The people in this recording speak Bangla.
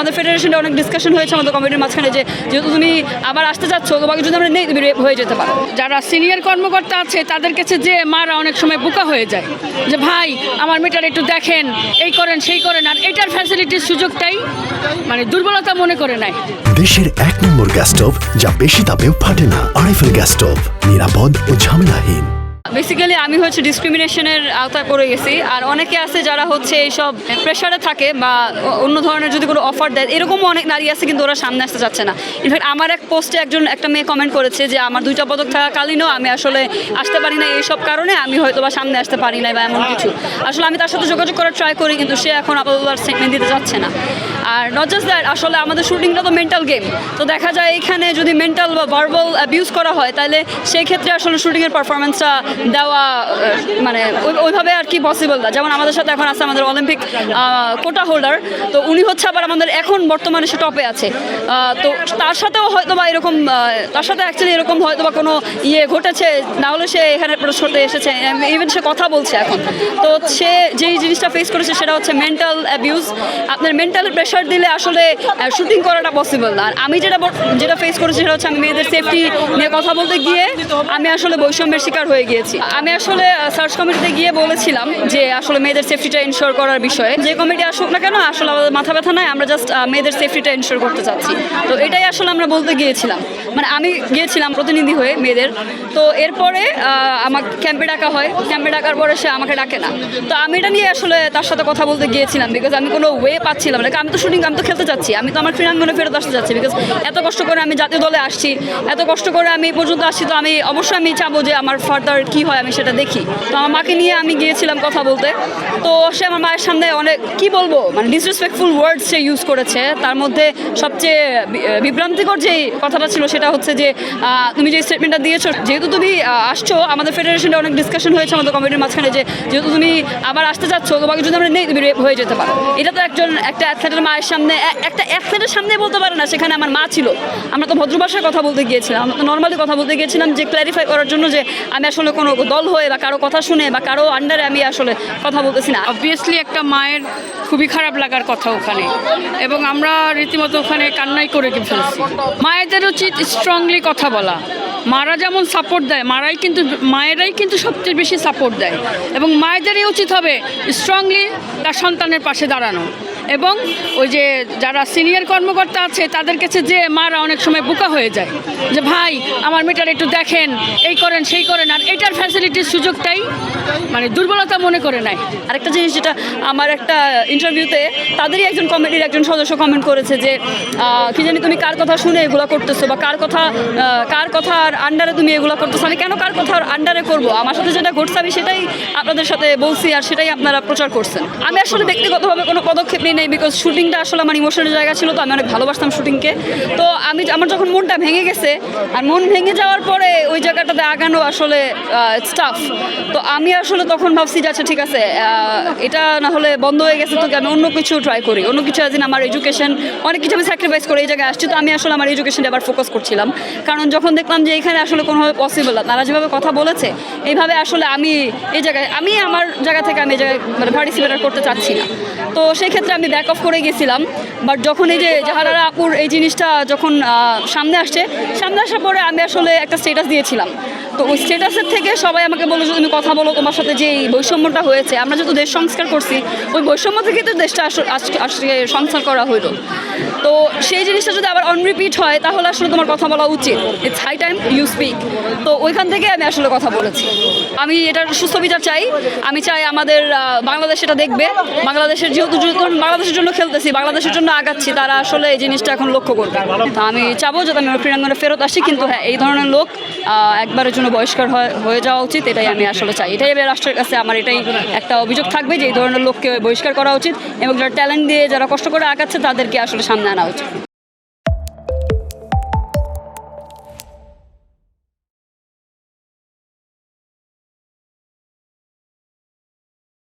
আমাদের ফেডারেশনে অনেক ডিসকাশন হয়েছে আমাদের কমিটির মাঝখানে যে যেহেতু তুমি আবার আসতে চাচ্ছ তোমাকে যদি আমরা নেই তুমি রেপ হয়ে যেতে পারো। যারা সিনিয়র কর্মকর্তা আছে তাদের কাছে যে মারা অনেক সময় বোকা হয়ে যায় যে ভাই আমার মেয়েটার একটু দেখেন এই করেন সেই করেন আর এটার ফ্যাসিলিটির সুযোগটাই মানে দুর্বলতা মনে করে নেয়। দেশের এক নম্বর গ্যাস স্টোভ যা বেশি তাপেও ফাটে না আরএফএল গ্যাস স্টোভ নিরাপদ ও ঝামেলাহীন। বেসিক্যালি আমি হচ্ছে ডিসক্রিমিনেশনের আওতায় পড়ে গেছি। আর অনেকে আছে যারা হচ্ছে এইসব প্রেশারে থাকে বা অন্য ধরনের যদি কোনো অফার দেয়, এরকমও অনেক নারী আছে কিন্তু ওরা সামনে আসতে চাচ্ছে না। ইনফ্যাক্ট আমার এক পোস্টে একজন, একটা মেয়ে কমেন্ট করেছে যে, আমার দুইটা পদক থাকাকালীনও আমি আসলে আসতে পারি না এইসব কারণে, আমি হয়তো বা সামনে আসতে পারি না বা এমন কিছু। আসলে আমি তার সাথে যোগাযোগ করার ট্রাই করি, কিন্তু সে এখন আপাতত আর স্টেটমেন্ট দিতে চাচ্ছে না। আর নট জাস্ট দ্যাট আসলে আমাদের শুটিংটা তো মেন্টাল গেম তো দেখা যায় এখানে যদি মেন্টাল বা ভার্বাল অ্যাবিউজ করা হয়, তাহলে সেই ক্ষেত্রে আসলে শুটিংয়ের পারফরমেন্সটা দেওয়া মানে ওই- ওইভাবে আর কি পসিবল না। যেমন আমাদের সাথে এখন আছে আমাদের অলিম্পিক কোটা হোল্ডার তো উনি হচ্ছে আবার আমাদের এখন বর্তমানে সে টপে আছে। তো তার সাথেও হয়তো বা এরকম তার সাথে অ্যাকচুয়ালি এরকম হয়তো বা কোনো ইয়ে ঘটেছে, না হলে সে এখানে প্রশ্ন করতে এসেছে ইভেন সে কথা বলছে এখন। তো সে যেই জিনিসটা ফেস করেছে, সেটা হচ্ছে মেন্টাল অ্যাবিউজ আপনার মেন্টাল প্রেশার দিলে আসলে শুটিং করাটা পসিবল না আর আমি যেটা যেটা ফেস করেছি সেটা হচ্ছে আমি মেয়েদের সেফটি নিয়ে কথা বলতে গিয়ে আমি আসলে বৈষম্যের শিকার হয়ে গিয়েছি। আমি আসলে সার্চ কমিটিতে গিয়ে বলেছিলাম যে আসলে মেয়েদের সেফটিটা ইনশোর করার বিষয়ে। যে কমিটি আসুক না কেন, আসলে আমাদের মাথা ব্যথা নাই, আমরা জাস্ট মেয়েদের সেফটিটা ইনশোর করতে চাচ্ছি। তো এটাই আসলে আমরা বলতে গিয়েছিলাম। মানে আমি গিয়েছিলাম প্রতিনিধি হয়ে মেয়েদের। তো এরপরে আমার ক্যাম্পে ডাকা হয়। ক্যাম্পে ডাকার পরে সে আমাকে ডাকে না। তো আমি এটা নিয়ে আসলে তার সাথে কথা বলতে গিয়েছিলাম বিকজ আমি কোনো ওয়ে পাচ্ছিলাম না। আমি তো শুটিং আমি তো খেলতে চাচ্ছি আমি তো আমার ক্রীড়াঙ্গনে ফেরত আসতে চাচ্ছি বিকজ এত কষ্ট করে আমি জাতীয় দলে আসছি, এত কষ্ট করে আমি এই পর্যন্ত আসছি, তো আমি অবশ্যই আমি চাবো যে আমার ফার্দার কি হয় আমি সেটা দেখি। তো আমার মাকে নিয়ে আমি গিয়েছিলাম কথা বলতে। তো সে আমার মায়ের সামনে অনেক, কি বলব মানে ডিসরেসপেক্টফুল ওয়ার্ডস সে ইউজ করেছে। তার মধ্যে সবচেয়ে বিভ্রান্তিকর যে কথাটা ছিল সেটা হচ্ছে যে তুমি যে স্টেটমেন্টটা দিয়েছ, যেহেতু তুমি আসছো, আমাদের ফেডারেশনে অনেক ডিসকাশন হয়েছে আমাদের কমিটির মাঝখানে যে, যেহেতু তুমি আবার আসতে চাচ্ছ, তোমাকে যদি আমরা নেই, তুমি রেপ হয়ে যেতে পারো। এটা তো একজন, একটা অ্যাথলেটের মায়ের সামনে একটা অ্যাথলেটের সামনে বলতে পারে না, সেখানে আমার মা ছিল। আমরা তো ভদ্র ভাষায় কথা বলতে গিয়েছিলাম, আমরা তো নর্মালি কথা বলতে গিয়েছিলাম যে ক্ল্যারিফাই করার জন্য যে আমি আসলে কোনো দল হয়ে বা কারও কথা শুনে বা কারও আন্ডারে আমি আসলে কথা বলতেছি না। অবভিয়াসলি একটা মায়ের খুবই খারাপ লাগার কথা ওখানে, এবং আমরা রীতিমতো ওখানে কান্নাই করে ফেলছি। মায়েদের উচিত স্ট্রংলি কথা বলা। মারা যেমন সাপোর্ট দেয়, মারাই কিন্তু, মায়েরাই কিন্তু সবচেয়ে বেশি সাপোর্ট দেয়। এবং মায়েদেরই উচিত হবে স্ট্রংলি তার সন্তানের পাশে দাঁড়ানো। এবং ওই যে যারা সিনিয়র কর্মকর্তা আছে, তাদের কাছে যে মারা অনেক সময় বোকা হয়ে যায়। যে, ভাই, আমার মেয়েটার একটু দেখেন, এই করেন, সেই করেন। আর এটার ফ্যাসিলিটির সুযোগটাই মানে দুর্বলতা মনে করে নেয় আরেকটা জিনিস যেটা আমার একটা ইন্টারভিউতে তাদেরই একজন কমিটির একজন সদস্য কমেন্ট করেছে যে কি জানি তুমি কার কথা শুনে এগুলো করতেছো বা কার কথা কার কথার আন্ডারে তুমি এগুলো করতেছো? আমি কেন কার কথার আন্ডারে করব? আমার সাথে যেটা ঘটছে, আমি সেটাই আপনাদের সাথে বলছি আর সেটাই আপনারা প্রচার করছেন। আমি আসলে ব্যক্তিগতভাবে কোনো পদক্ষেপ নিই। নাই বিকজ শুটিংটা আসলে আমার ইমোশনাল জায়গা ছিল, তো আমি অনেক ভালোবাসতাম শুটিংকে তো আমি আমার যখন মনটা ভেঙে গেছে, আর মন ভেঙে যাওয়ার পরে ওই জায়গাটাতে আগানো আসলে স্টাফ তো আমি আসলে তখন ভাবছি যে আচ্ছা ঠিক আছে এটা না হলে বন্ধ হয়ে গেছে তো আমি অন্য কিছু ট্রাই করি। অন্য কিছু আজ আমার এডুকেশন অনেক কিছু আমি স্যাক্রিফাইস করে এই জায়গায় আসছি, তো আমি আসলে আমার এডুকেশনে আবার ফোকাস করছিলাম। কারণ যখন দেখলাম যে এখানে আসলে কোনোভাবে পসিবল না, তারা যেভাবে কথা বলেছে, এইভাবে আসলে আমি এই জায়গায়, আমি আমার জায়গা থেকে আমি এই জায়গায় মানে পার্টিসিপেট করতে চাচ্ছি না। তো সেই ক্ষেত্রে আমি ব্যাক অফ করে গেছিলাম বাট যখন এই যে জাহারারা আপুর এই জিনিসটা যখন সামনে আসছে, সামনে আসার পরে আমি আসলে একটা স্টেটাস দিয়েছিলাম। তো ওই স্টেটাসের থেকে সবাই আমাকে বলল যে, তুমি কথা বলো, তোমার সাথে যে এই বৈষম্যটা হয়েছে, আমরা যেহেতু দেশ সংস্কার করছি, ওই বৈষম্য থেকে তো দেশটা আজকে সংস্কার করা হইল। তো সেই জিনিসটা যদি আবার অনরিপিট হয়, তাহলে আসলে তোমার কথা বলা উচিত। It's high time you speak তো ওইখান থেকে আমি আসলে কথা বলেছি। আমি এটার সুস্থ বিচার চাই। আমি চাই আমাদের বাংলাদেশ এটা দেখবে। বাংলাদেশের যেহেতু যেহেতু বাংলাদেশের জন্য খেলতেছি, বাংলাদেশের জন্য আগাচ্ছি, তারা আসলে এই জিনিসটা এখন লক্ষ্য করবে। তা আমি চাবো যাতে আমি ক্রীড়াঙ্গনে ফেরত আসি, কিন্তু হ্যাঁ এই ধরনের লোক একবারের জন্য বহিষ্কার হয়- হয়ে যাওয়া উচিত, এটাই আমি আসলে চাই। এটাই আমি রাষ্ট্রের কাছে আমার এটাই একটা অভিযোগ থাকবে যে এই ধরনের লোককে বহিষ্কার করা উচিত এবং যারা ট্যালেন্ট দিয়ে যারা কষ্ট করে আগাচ্ছে, তাদেরকে আসলে সামনে আনা উচিত।